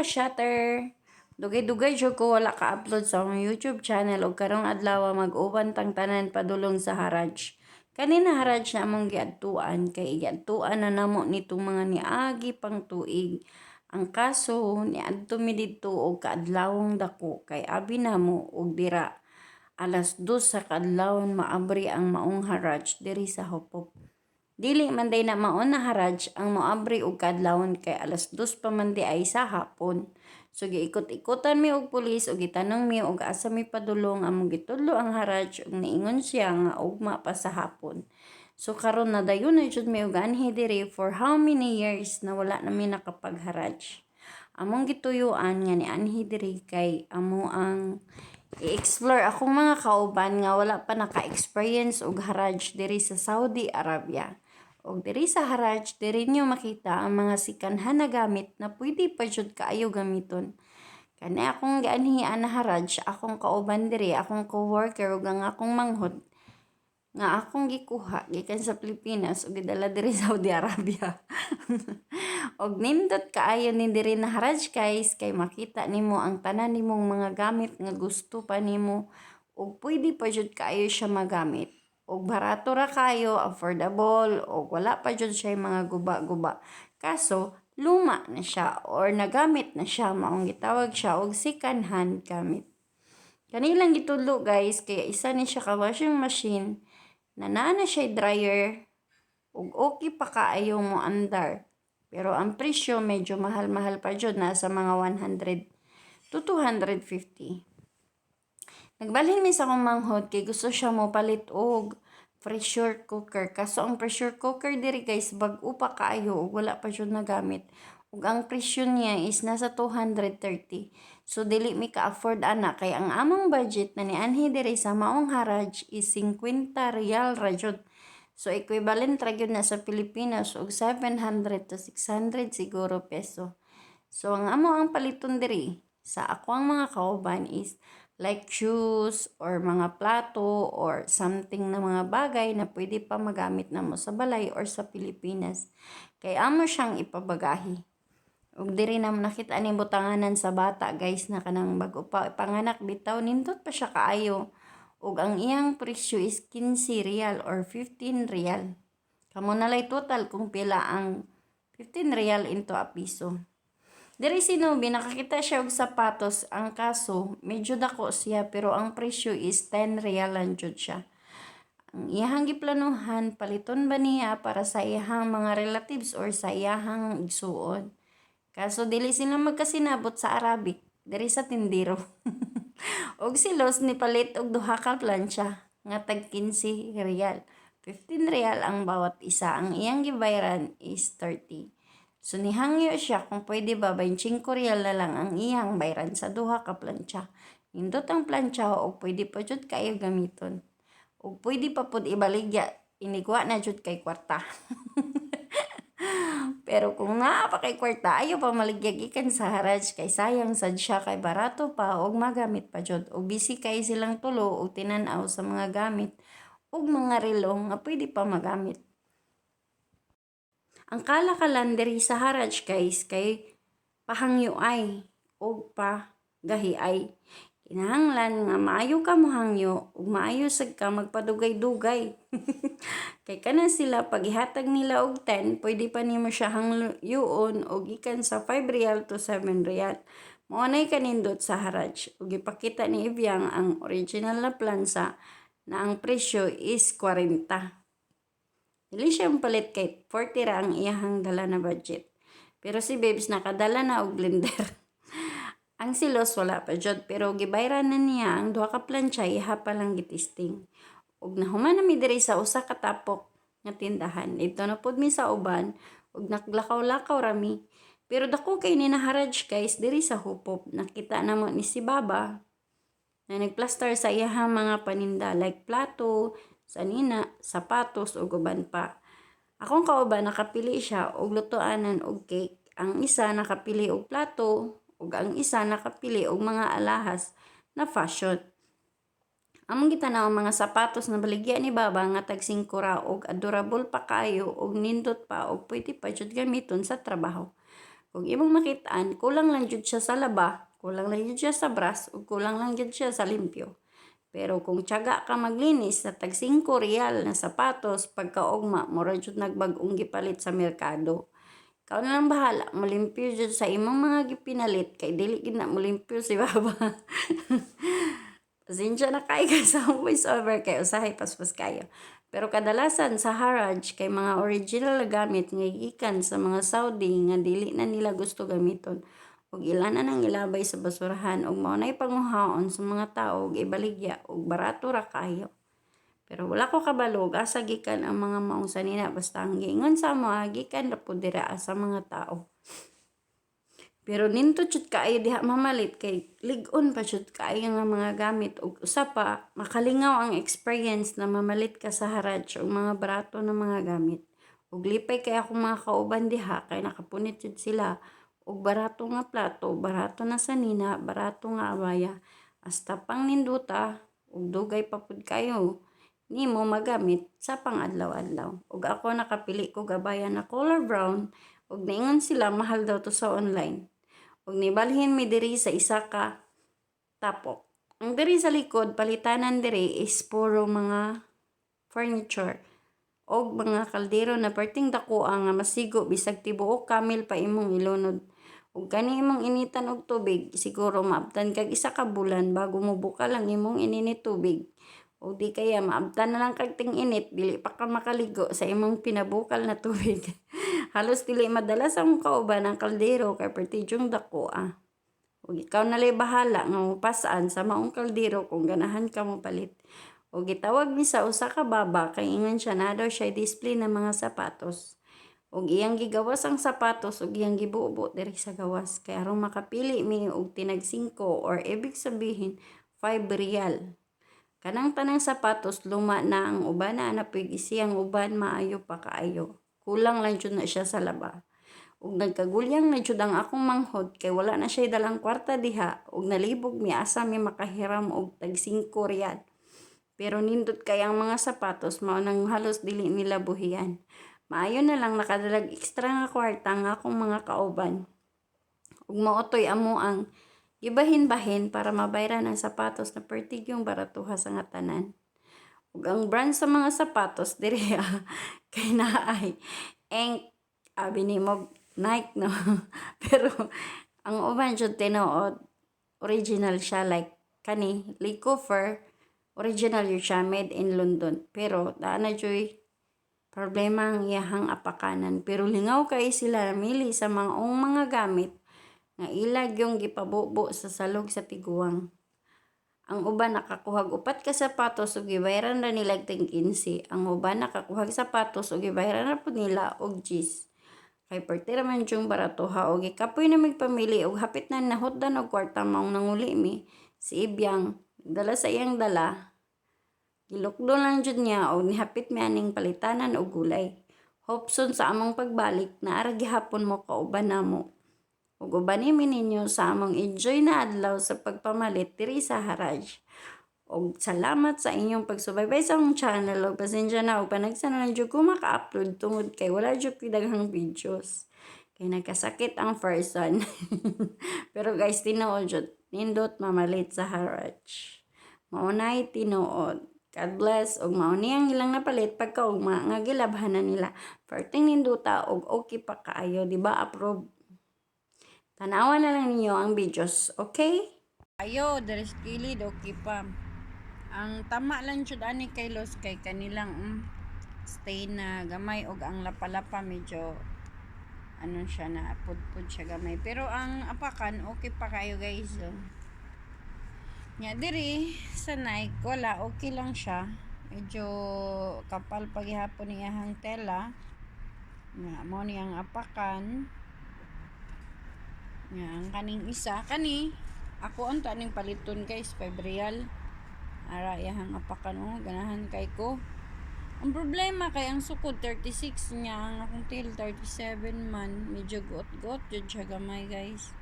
ka shatter. Dugay-dugay jud ko wala ka upload sa akong YouTube channel ug karong adlaw mag-uban tang tanan padulong sa Haraj. Kanina Haraj na among giadtuan kay giadtuan na namo nitong mga niagi pang tuig. Ang kaso niadto mi didto og kaadlawong dako kay abi namo og dira alas 2 sa kaadlawon maabri ang maong Haraj diri sa Hopop. Dili man day na maon na haraj ang moabri og kadlawon kay alas 2 pa man di ay sa hapon. So giikot-ikotan mi og pulis ug gitanong mi og asa mi padulong among gitudlo ang haraj ug niingon siya nga ugma pa sa hapon. So karon na dayon na jud mi og anhi diri for how many years na wala na mi nakapagharaj. Among gituyuan nga ni anhi diri kay amo ang i-explore akong mga kauban nga wala pa naka-experience og haraj diri sa Saudi Arabia. Og diri sa Haraj, diri nyo makita ang mga sikanhan na gamit na pwede pa jud kaayo gamiton. Kani akong gianhian na Haraj, akong kauban diri, akong co-worker ug ang akong manghod nga akong gikuha gikan sa Pilipinas ug gidala diri sa Saudi Arabia. og nindot kaayo ni diri na Haraj guys kay makita nimo ang tanan nimong mga gamit nga gusto pa nimo ug pwede pa jud kaayo siya magamit og barato ra kayo, affordable, og wala pa jud siya mga guba-guba. Kaso, luma na siya or nagamit na siya, maong gitawag siya og second hand gamit. Kanilang gitudlo guys, kaya isa ni siya ka washing machine, na naa na siya dryer, ug okay pa kaayo mo andar. Pero ang presyo medyo mahal-mahal pa jud nasa mga 100 to 250. Nagbalhin mi sa akong manghod kay gusto siya mo palit og pressure cooker. Kaso ang pressure cooker diri guys bag-o pa kaayo ug wala pa jud nagamit. Ug ang presyo niya is nasa 230. So dili mi ka afford ana kay ang among budget na nianhi diri sa maong haraj is 50 real ra jud. So equivalent ra gyud na sa Pilipinas og 700 to 600 siguro peso. So ang amo ang paliton diri sa ako ang mga kauban is like shoes or mga plato or something na mga bagay na pwede pa magamit na mo sa balay or sa Pilipinas. Kay amo siyang ipabagahi. Ug diri na nakita ni butanganan sa bata guys na kanang bago pa panganak bitaw nindot pa siya kaayo. Ug ang iyang presyo is 15 real or 15 real. Kamo na lay total kung pila ang 15 real into a piso. Diri sinubi, nakakita siya og sapatos. Ang kaso, medyo dako siya pero ang presyo is 10 real lang jud siya. Ang iyahang giplanuhan, paliton ba niya para sa iyahang mga relatives or sa iyahang igsuon? Kaso dili sila magkasinabot sa Arabic, diri sa tindiro. og silos ni palit og duha ka plancha nga tag 15 real. 15 real ang bawat isa. Ang iyang gibayaran is 30. So nihangyo siya kung pwede ba 25 real na lang ang iyang bayran sa duha ka plancha. Nindot ang plancha o pwede pa jud kayo gamiton. O pwede pa pud ibaligya inigwa na jud kay kwarta. Pero kung naa kay kwarta, ayo pa maligyag ikan sa haraj kay sayang sad siya kay barato pa og magamit pa jud. Og busy kay silang tulo og tinan-aw sa mga gamit ug mga relo nga pwede pa magamit. Ang kalakalan diri sa haraj guys kay pahangyo ay og pa gahi ay. Kinahanglan nga maayo ka mohangyo ug maayo sad ka magpadugay-dugay. kay kana sila pagihatag nila og 10, pwede pa nimo siya hangyoon og gikan sa 5 real to 7 real. Mao nay kanindot sa haraj ug ipakita ni Ivyang ang original na plansa na ang presyo is 40. Dili siya palit kay 40 ra ang iyahang dala na budget. Pero si Babes nakadala na og blender. ang silos wala pa jud pero gibayran na niya ang duha ka plancha iha pa lang gitisting. Ug nahuman na mi diri sa usa ka tapok nga tindahan. Ito na pud mi sa uban ug naglakaw-lakaw rami. Pero dako kay ni naharaj guys diri sa hupop. Nakita na mo ni si Baba na nagplaster sa iyahang mga paninda like plato, sanina, sapatos ug uban pa. Akong kauban nakapili siya og lutoanan og cake. Ang isa nakapili og plato ug ang isa nakapili og mga alahas na fashion. Among gitanaw mga sapatos na baligya ni Baba nga tag 5 ra og adorable pa kayo og nindot pa og pwede pa jud gamiton sa trabaho. Kung imong makitaan, kulang lang jud siya sa laba, kulang lang jud siya sa bras, ug kulang lang jud siya sa limpyo. Pero kung tiyaga ka maglinis sa tag 5 real na sapatos pagkaugma, mura jud nagbag-ong gipalit sa merkado. Ikaw na lang bahala, malimpyo jud sa imong mga gipinalit kay dili gid na molimpyo si baba. Pasensya na kay ka sa voice over kay usahay paspas kayo. Pero kadalasan sa Haraj kay mga original na gamit nga gikan sa mga Saudi nga dili na nila gusto gamiton ug ilan na nang ilabay sa basurahan ug mao nay panguhaon sa mga tawo ug ibaligya ug barato ra kayo. Pero wala ko kabalog asa gikan ang mga maong sanina basta ang giingon sa mo ah, gikan ra pud dira sa mga tao. Pero ninto jud kaayo diha mamalit kay lig-on pa jud kaayo nga mga gamit ug usa pa makalingaw ang experience na mamalit ka sa haraj og mga barato na mga gamit. Ug lipay kay ako mga kauban diha kay nakapunit jud sila ug barato nga plato, barato na sanina, barato nga abaya. Hasta pang ninduta ug dugay pa pud kayo nimo magamit sa pangadlaw-adlaw. Ug ako nakapili ko gabaya na color brown ug niingon sila mahal daw to sa online. Ug nibalhin mi diri sa isa ka tapok. Ang diri sa likod palitanan diri is puro mga furniture og mga kaldero na perting dakuha nga masigo bisag tibuok kamil pa imong ilunod. Ug kani imong initan og tubig siguro maabtan kag isa ka bulan bago mo buka lang imong ininit tubig. O di kaya maabtan na lang kag ting init dili pa ka makaligo sa imong pinabukal na tubig. Halos dili madalas ang kauban ang kaldero kay pertidyong dakuha. Ug ikaw na lay bahala nga mopasaan sa maong kaldero kung ganahan ka mo palit. O gitawag ni sa usa ka baba kay ingon siya na daw siya display ng mga sapatos. Og iyang gigawas ang sapatos ug iyang gibubo diri sa gawas kay aron makapili mi og tinag 5 or ibig sabihin 5 real. Kanang tanang sapatos luma na ang uban na napig isiyang uban maayo pa kaayo. Kulang lang jud na siya sa laba. Ug nagkagulyang na jud ang akong manghod kay wala na siya dalang kwarta diha ug nalibog mi asa mi makahiram og tag 5 real. Pero nindot kay ang mga sapatos mao nang halos dili nila buhian. Maayo na lang nakadalag ekstra nga kwarta nga akong mga kauban. Ug maotoy amo ang gibahin-bahin para mabayran ang sapatos na pertig yung baratuha sa nga tanan. Ug ang brand sa mga sapatos diri ah, kay naay Enk abi ni mo Nike no. Pero ang uban jud tinuod original siya like kani Lee Cooper original yun siya made in London pero daan na joy problema ang iyahang apakanan. Pero lingaw kay sila namili sa mga ong mga gamit nga ilag yung gipabubo sa salog sa tiguang. Ang uban nakakuhag upat ka sapatos ug gibayaran ra nila ting 15 ang uban nakakuhag sapatos ug gibayaran ra pud nila og 10 kay parte raman yung baratuha og ikapoy na magpamili og hapit na nahutdan og kwarta maong nanguli mi si Ibyang dala sa iyang dala Gilukdo lang jud niya og nihapit mi aning palitanan og gulay. Hopson sa among pagbalik na gihapon mo kauban namo. Ug uban mi ninyo sa among enjoy na adlaw sa pagpamalit diri sa Haraj. Og salamat sa inyong pagsubaybay sa akong channel og pasensya na og panagsan na lang jud ko maka-upload tungod kay wala jud ko videos. Kay nagkasakit ang person. Pero guys, tinuod jud. Nindot mamalit sa Haraj. Maunay tinuod. God bless og mao ni ang ilang napalit pagkaugma nga gilabhanan nila. Perting ninduta og okay pa kaayo, di ba? Approve. Tanawa na lang ninyo ang videos, okay? Ayo, deres kilid okay pa. Ang tama lang jud ani kay Los kay kanilang mm, stay na gamay og ang lapalapa medyo ano siya na pudpud siya gamay. Pero ang apakan okay pa kayo guys. Oh. Nya diri sa Nike wala okay lang siya. Medyo kapal paghihapon ni ahang tela. Nga mo ni ang apakan. Nga ang kaning isa kani ako ang taning paliton guys 5 real. Ara iyahang apakan oh ganahan kay ko. Ang problema kay ang sukod 36 niya ang akong tail 37 man medyo got-got jud siya gamay guys.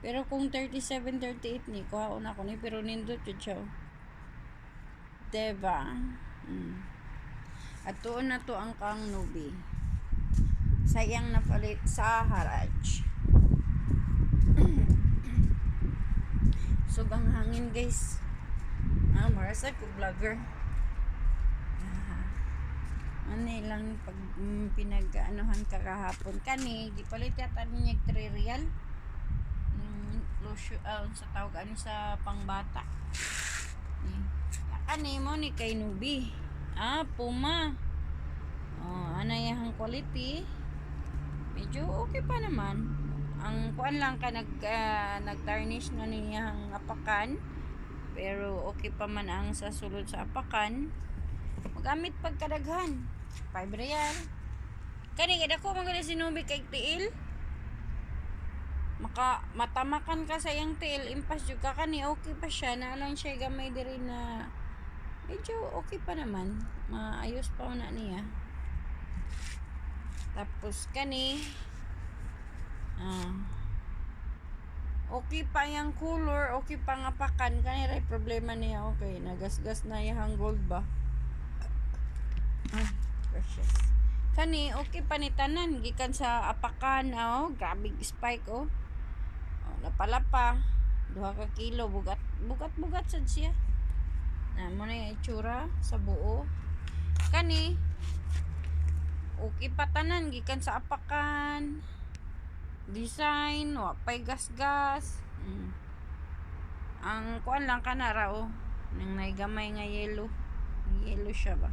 Pero kung 37, 38 ni, kuhaon ako ni, pero nindot yun siya. Oh. Diba? Mm. At tuon na to ang kang nubi. Sayang na palit sa haraj. Sugang hangin guys. Ah, marasa ko vlogger. ano lang pag mm, pinag-anuhan kakahapon kani gipalit yata niya 3 real yung lotion ah, sa tawag ano sa pangbata. Ni kani mo ni kay Nubi. Ah Puma. Oh ano yung quality. Medyo okay pa naman. Ang kuan lang ka nag ah, nag-tarnish na niyang apakan pero okay pa man ang sa sulod sa apakan. Magamit pagkadaghan. 5 real kani kada ko mga sinubi kay tiil maka matamakan ka sa iyang tiil impas jud ka kani okay pa siya na lang siya gamay diri na medyo okay pa naman maayos pa na niya tapos kani ah okay pa yung color, okay pa nga pakan. Kanira problema niya, okay. Nagasgas na yung gold ba? Ah, precious. Kani, okay pa ni tanan. Gikan sa apakan, oh. Grabe spike, oh. Napalapa. Duha ka kilo. Bugat, bugat, bugat sad siya. Na mo na yung itsura sa buo. Kani, okay pa tanan. Gikan sa apakan design, wa pay gas-gas. Mm. Ang kuan lang kanara oh, nang naigamay nga yellow. Yellow siya ba?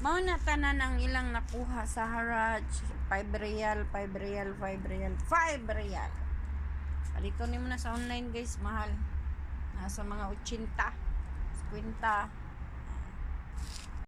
Mao na tanan ang ilang nakuha sa Haraj. 5 real, 5 real, 5 real, 5 real. Palito ni mo na sa online guys, mahal. Nasa mga 80, 50.